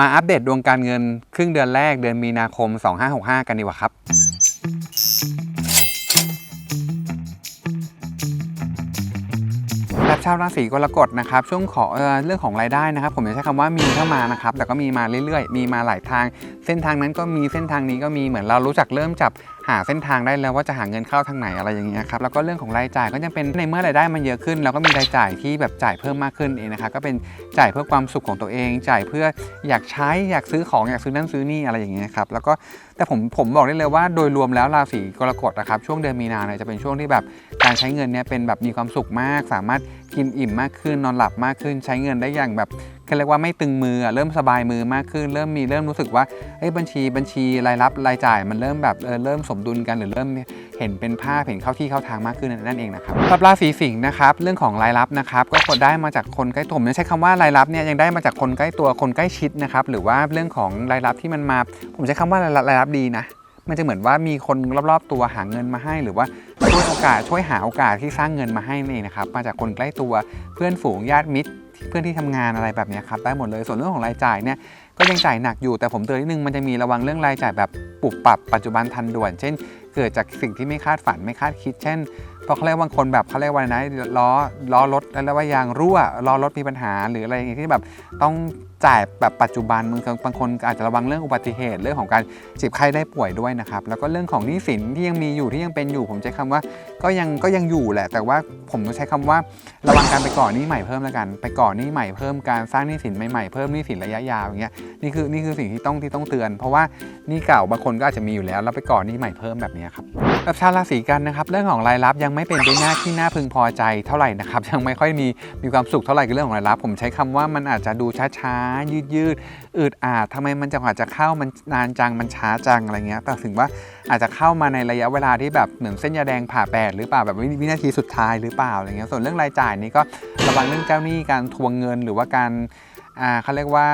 มาอัปเดตดวงการเงินครึ่งเดือนแรกเดือนมีนาคม 2565 กันดีกว่าครับรับชาวราศีกรกฎนะครับ ช่วงขอเออเรื่องของรายได้นะครับ ผมจะใช้คำว่ามีเข้ามานะครับ แต่ก็มีมาเรื่อยๆ มีมาหลายทาง เส้นทางนั้นก็มีเส้นทางนี้ก็มีเหมือนเรารู้จักเริ่มจับ หาเส้นทางได้แล้วว่าจะหาเงินเข้าทางไหนอะไรอย่างเงี้ยครับแล้วก็เรื่องของรายจ่ายก็ยังเป็นในเมื่อรายได้มันเยอะขึ้นเราก็มีรายจ่ายที่แบบจ่ายเพิ่มมากขึ้นเองนะครับก็เป็นจ่ายเพื่อความสุขของตัวเอง จ่ายเพื่ออยากใช้อยากซื้อของอยากซื้อนั่นซื้อนี่อะไรอย่างเงี้ยครับแล้วก็แต่ผมผมบอกได้เลยว่าโดยรวมแล้วราศีกรกฎนะครับช่วงเดือนมีนาเนี่ยจะเป็นช่วงที่แบบการใช้เงินเนี่ยเป็นแบบมีความสุขมาก สามารถกินอิ่มมากขึ้นนอนหลับมากขึ้นใช้เงินได้อย่างแบบ เขาเรียกว่าไม่ตึงมือเริ่มสบายมือมากขึ้น เริ่มมีเริ่มรู้สึกว่าเอ้ยบัญชีบัญชีรายรับรายจ่ายมันเริ่มแบบเออเริ่มสมดุลกันหรือเริ่มเห็นเป็นภาพเห็นเข้าที่เข้าทางมากขึ้นนั่นเองนะครับสำหรับราศีสิงห์นะครับเรื่องของรายรับนะครับก็กดได้มาจากคนใกล้ตัวผมใช้คำว่ารายรับเนี่ยยังได้มาจากคนใกล้ตัวคนใกล้ชิดนะครับหรือว่าเรื่องของรายรับที่มันมา ผมใช้คำว่ารายรับดีนะมันจะเหมือนว่ามีคนรอบๆ ตัวหาเงินมาให้หรือว่าช่วยโอกาสช่วยหาโอกาสที่สร้างเงินมาให้นี่นเองนะครับมาจากคนใกล้ตัวเพื่อนฝูงญาติมิตร เพื่อนที่ทำงานอะไรแบบนี้ครับได้หมดเลยส่วนเรื่องของรายจ่ายเนี่ยก็ยังจ่ายหนักอยู่แต่ผมเตือนนิดนึงมันจะมีระวังเรื่องรายจ่ายแบบปรับปรับปัจจุบันทันด่วน เช่น เกิดจากสิ่งที่ไม่คาดฝันไม่คาดคิด เช่นพอเขาเรียกว่าบางคนแบบเขาเรียกว่าไหนะล้อล้อรถแล้วว่ายางรั่วล้อรถมีปัญหาหรืออะไรอย่างเงี้ยที่แบบต้อง จ่ายแบบปัจจุบันบางคนบางคนอาจจะระวังเรื่องอุบัติเหตุเรื่องของการเจ็บไข้ได้ป่วยด้วยนะครับแล้วก็เรื่องของหนี้สินที่ยังมีอยู่ที่ยังเป็นอยู่ ผมใช้คำว่าก็ยังก็ยังอยู่แหละ แต่ว่าผมใช้คำว่าระวังการไปก่อหนี้ใหม่เพิ่มแล้วกัน ไปก่อหนี้ใหม่เพิ่มการสร้างหนี้สินใหม่ๆเพิ่มหนี้สินระยะยาวอย่างเงี้ยนี่คือนี่คือสิ่งที่ต้องที่ต้องเตือน เพราะว่าหนี้เก่าบางคนก็อาจจะมีอยู่แล้วแล้วไปก่อหนี้ใหม่เพิ่มแบบนี้ครับแบบชาวราศีกันนะครับเรื่องของรายรับยังไม่เป็นไปหน้าที่น่าพึงพอใจเท่าไหร่นะครับยังไม่ค่อยมีมีความสุขเท่าไหร่กับเรื่องของรายรับ ผมใช้คำว่ามันอาจจะดูช้าๆยืดยืดอืดอาดทำไมมันจังหวะจะเข้ามันนานจังมันช้าจังอะไรเงี้ยแต่ถึงว่าอาจจะเข้ามาในระยะเวลาที่แบบเหมือนเส้นยาแดงผ่าแปดหรือเปล่าแบบวินาทีสุดท้ายหรือเปล่าอะไรเงี้ยส่วนเรื่องรายจ่ายนี่ก็ระวังเรื่องเจ้าหนี้การทวงเงินหรือว่าการ อ่าเขาเรียกว่า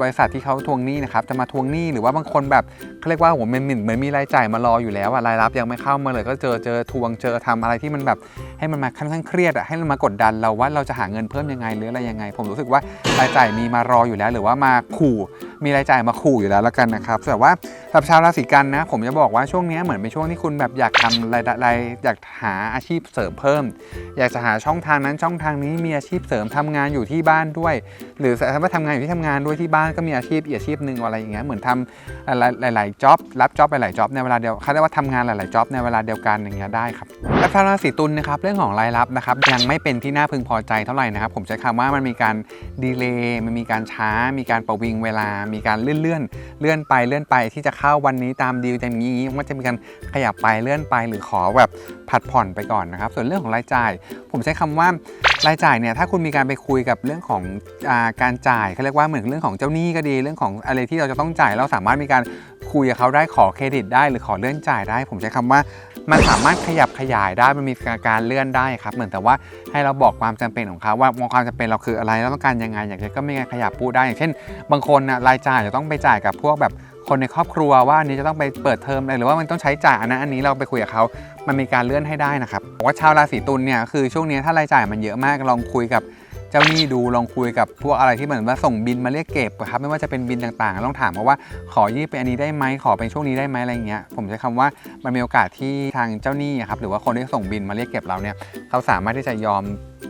บริษัทที่เขาทวงหนี้นะครับจะมาทวงหนี้หรือว่าบางคนแบบเขาเรียกว่าโหมันเหมือนเหมือนมีรายจ่ายมารออยู่แล้วอะรายรับยังไม่เข้ามาเลย ก็เจอเจอทวงเจอทำอะไรที่มันแบบให้มันมาค่อนข้างเครียดอะให้มันมากดดันเราว่าเราจะหาเงินเพิ่มยังไงหรืออะไรยังไง ผมรู้สึกว่ารายจ่ายมีมารออยู่แล้ว หรือว่ามาขู่ มีรายจ่ายมาขู่อยู่แล้วแล้วกันนะครับแต่ว่าสำหรับชาวราศีกันนะ ผมจะบอกว่าช่วงนี้เหมือนเป็นช่วงที่คุณแบบอยากทำรายได้อยากหาอาชีพเสริมเพิ่ม อยากจะหาช่องทางนั้นช่องทางนี้มีอาชีพเสริมทำงานอยู่ที่บ้านด้วย หรือถ้าว่าทำงานอยู่ที่ทำงานด้วยที่บ้านก็มีอาชีพอีกอาชีพหนึ่งอะไรอย่างเงี้ยเหมือนทำหลายๆจ็อบรับจ็อบหลายๆจ็อบในเวลาเดียวเขาเรียกว่าทำงานหลายๆจ็อบในเวลาเดียวกันอย่างเงี้ยได้ครับและชาวราศีตุลนะครับเรื่องของรายรับนะครับยังไม่เป็นที่น่าพึงพอใจเท่าไหร่นะครับผมใช้คำว่ามันมีการดีเลย์มันมีการช้ามีการประวิงเวลามีการเลื่อนเลื่อนเลื่อนไปเลื่อนไปที่จะเข้าวันนี้ตามดีลอย่างนี้มันจะมีการขยับไปเลื่อนไปหรือขอแบบผัดผ่อนไปก่อนนะครับ ส่วนเรื่องของรายจ่าย ผมใช้คำว่ารายจ่ายเนี่ยถ้าคุณมีการไปคุยกับเรื่องของอาการจ่ายเขาเรียกว่าเหมือนเรื่องของเจ้าหนี้ก็ดีเรื่องของอะไรที่เราจะต้องจ่ายเราสามารถมีการ คุยกับเขาได้ขอเครดิตได้หรือขอเลื่อนจ่ายได้ ผมใช้คำว่ามันสามารถขยับขยายได้มันมีการเลื่อนได้ครับ เหมือนแต่ว่าให้เราบอกความจำเป็นของเขาว่ามองความจำเป็นเราคืออะไรเราต้องการยังไงอย่างเช่นก็มีการขยับพูดได้อย่างเช่น บางคนนะรายจ่ายจะต้องไปจ่ายกับพวกแบบคนในครอบครัวว่าอันนี้จะต้องไปเปิดเทอมอะไรหรือว่ามันต้องใช้จ่ายอันนั้นอันนี้เราไปคุยกับเขา มันมีการเลื่อนให้ได้นะครับว่าชาวราศีตุลเนี่ยคือช่วงนี้ถ้ารายจ่ายมันเยอะมากลองคุยกับ จ้าหนี้ดูลองคุยกับพวกอะไรที่เหมือนว่าส่งบินมาเรียกเก็บครับไม่ว่าจะเป็นบินต่างๆลองถามเขาว่าขอยืดเป็นอันนี้ได้ไหมขอเป็นช่วงนี้ได้ไหมอะไรเงี้ยผมใช้คำว่ามันมีโอกาสที่ทางเจ้าหนี้ครับหรือว่าคนที่ส่งบินมาเรียกเก็บเราเนี่ยเขาสามารถที่จะยอม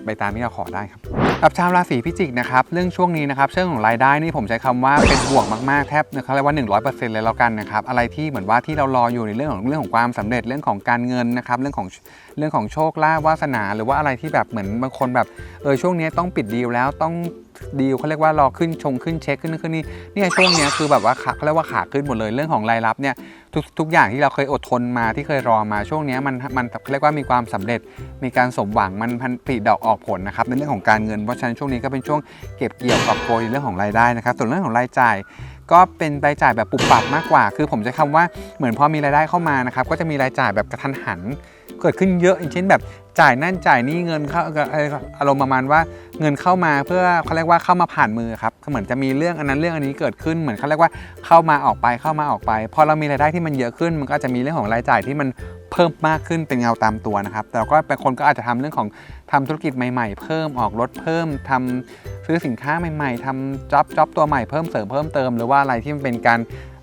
ไปตามที่เราขอได้ครับ กับชาวราศีพิจิกนะครับเรื่องช่วงนี้นะครับเรื่องของรายได้นี่ผมใช้คำว่าเป็นบวกมากๆแทบเขาเรียกว่า 100%เลยแล้วกันนะครับอะไรที่เหมือนว่าที่เรารออยู่ในเรื่องของเรื่องของความสำเร็จเรื่องของการเงินนะครับเรื่องของเรื่องของโชคลาภวาสนา หรือว่าอะไรที่แบบเหมือนบางคนแบบเออช่วงนี้ต้องปิดดีลแล้วต้อง ดีลเขาเรียกว่ารอขึ้นชงขึ้นเช็คขึ้นนนขึ้นนี่เนี่ยช่วงเนี้ยคือแบบว่าขาเขาเรียกว่าขาขึ้นหมดเลยเรื่องของรายรับเนี่ยทุกทุกอย่างที่เราเคยอดทนมาที่เคยรอมาช่วงเนี้ยมันมันเขาเรียกว่ามีความสำเร็จ มีการสมหวังมันพันผลิดอกออกผลนะครับในเรื่องของการเงินเพราะฉะนั้นช่วงนี้ก็เป็นช่วงเก็บเกี่ยวกับโกยเรื่องของรายได้นะครับส่วนเรื่องของรายจ่ายก็เป็นรายจ่ายแบบปุบปับมากกว่า คือผมจะคำว่าเหมือนพอมีรายได้เข้ามานะครับ ก็จะมีรายจ่ายแบบกระทันหัน เกิดขึ้นเยอะอย่างเช่นแบบจ่ายนั่นจ่ายนี่เงินเข้าอารมณ์ประมาณว่าเงินเข้ามาเพื่อเขาเรียกว่าเข้ามาผ่านมือครับเหมือนจะมีเรื่องอันนั้นเรื่องอันนี้เกิดขึ้นเหมือนเขาเรียกว่าเข้ามาออกไปเข้ามาออกไปพอเรามีรายได้ที่มันเยอะขึ้น มันก็จะมีเรื่องของรายจ่ายที่มันเพิ่มมากขึ้นเป็นเงาตามตัวนะครับแต่ก็เป็นคนก็อาจจะทำเรื่องของทำธุรกิจใหม่ๆ เพิ่มออกรถเพิ่มทำซื้อสินค้าใหม่ ๆทำจ็อบจ็อบตัวใหม่เพิ่มเสริมเพิ่มเติมหรือว่าอะไรที่มันเป็นการ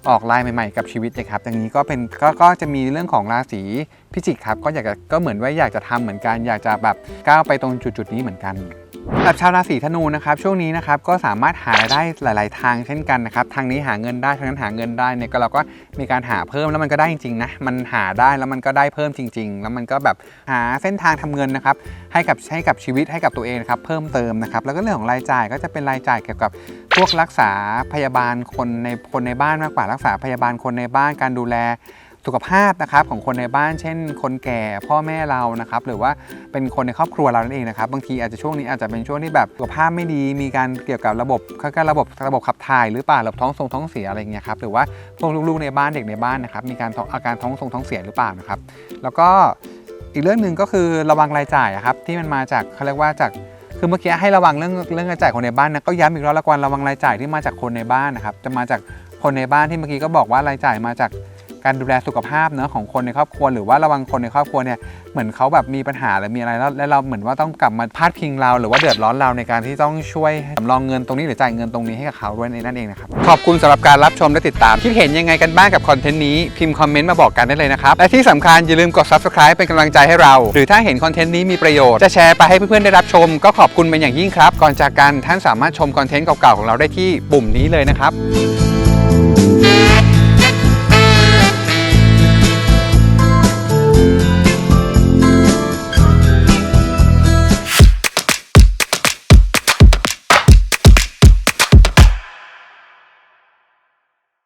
ออกลายใหม่ๆกับชีวิตนะครับอย่างนี้ก็เป็นกก็จะมีเรื่องของราศีพิจิกครับก็อยากจะก็เหมือนว่าอยากจะทำเหมือนกัน อยากจะแบบก้าวไปตรงจุดๆนี้เหมือนกัน สำหรับชาวราศีธนูนะครับช่วงนี้นะครับก็สามารถหาได้หลาย ๆ ทางเช่นกันนะครับทางนี้หาเงินได้ทางนั้นหาเงินได้เนี่ยก็เราก็มีการหาเพิ่มแล้วมันก็ได้จริงๆนะมันหาได้แล้วมันก็ได้เพิ่มจริง ๆ แล้วมันก็แบบหาเส้นทางทำเงินนะครับให้กับให้กับชีวิตให้กับตัวเองครับเพิ่มเติมนะครับแล้วก็เรื่องของรายจ่ายก็จะเป็นรายจ่ายเกี่ยวกับพวกรักษาพยาบาลคนในคนในบ้านมากกว่ารักษาพยาบาลคนในบ้านการดูแล สุขภาพนะครับของคนในบ้านเช่น คนแก่พ่อแม่เรานะครับหรือว่าเป็นคนในครอบครัวเรานั่นเองนะครับบางทีอาจจะช่วงนี้อาจจะเป็นช่วงที่แบบสุขภาพไม่ดี มีการเกี่ยวกับระบบเขารระบบระบบขับถ่ายหรือเปล่าระบบท้องทรงท้องเสียอะไรอย่างเงี้ยครับหรือว่าพวกลูกๆในบ้านเด็กในบ้านนะครับมีการอาการท้องทรงท้องเสียหรือเปล่านะครับแล้วก็อีกเรื่องหนึ่งก็คือระวังรายจ่ายครับที่มันมาจากเขาเรียกว่าจากคือเมื่อกี้ให้ระวังเรื่องเรื่องรายจ่ายคนในบ้านนะก็ย้ำอีกรอบละกันระวังรายจ่ายที่มาจากคนในบ้านนะครับจะมาจากคนในบ้านที่เมื่อกี้ก็บอกว่ารายจ่ายมาจาก การดูแลสุขภาพเนอะของคนในครอบครัวหรือว่าระวังคนในครอบครัวเนี่ยเหมือนเขาแบบมีปัญหาหรือมีอะไรแล้วแล้วเราเหมือนว่าต้องกลับมาพาดพิงเรา หรือว่าเดือดร้อนเราในการที่ต้องช่วยสำรองเงินตรงนี้หรือจ่ายเงินตรงนี้ให้กับเขาด้วยในนั่นเองนะครับขอบคุณสำหรับการรับชมและติดตามคิดเห็นยังไงกันบ้างกับคอนเทนต์นี้พิมพ์คอมเมนต์มาบอกกันได้เลยนะครับและที่สำคัญอย่าลืมกด subscribe เป็นกำลังใจให้เรา หรือถ้าเห็นคอนเทนต์นี้มีประโยชน์จะแชร์ไปให้เพื่อนๆได้รับชม ก็ขอบคุณเป็นอย่างยิ่งครับก่อนจากกันท่านสามารถชมคอนเทนต์เก่าๆของเราได้ที่ปุ่มนี้เลยนะครับ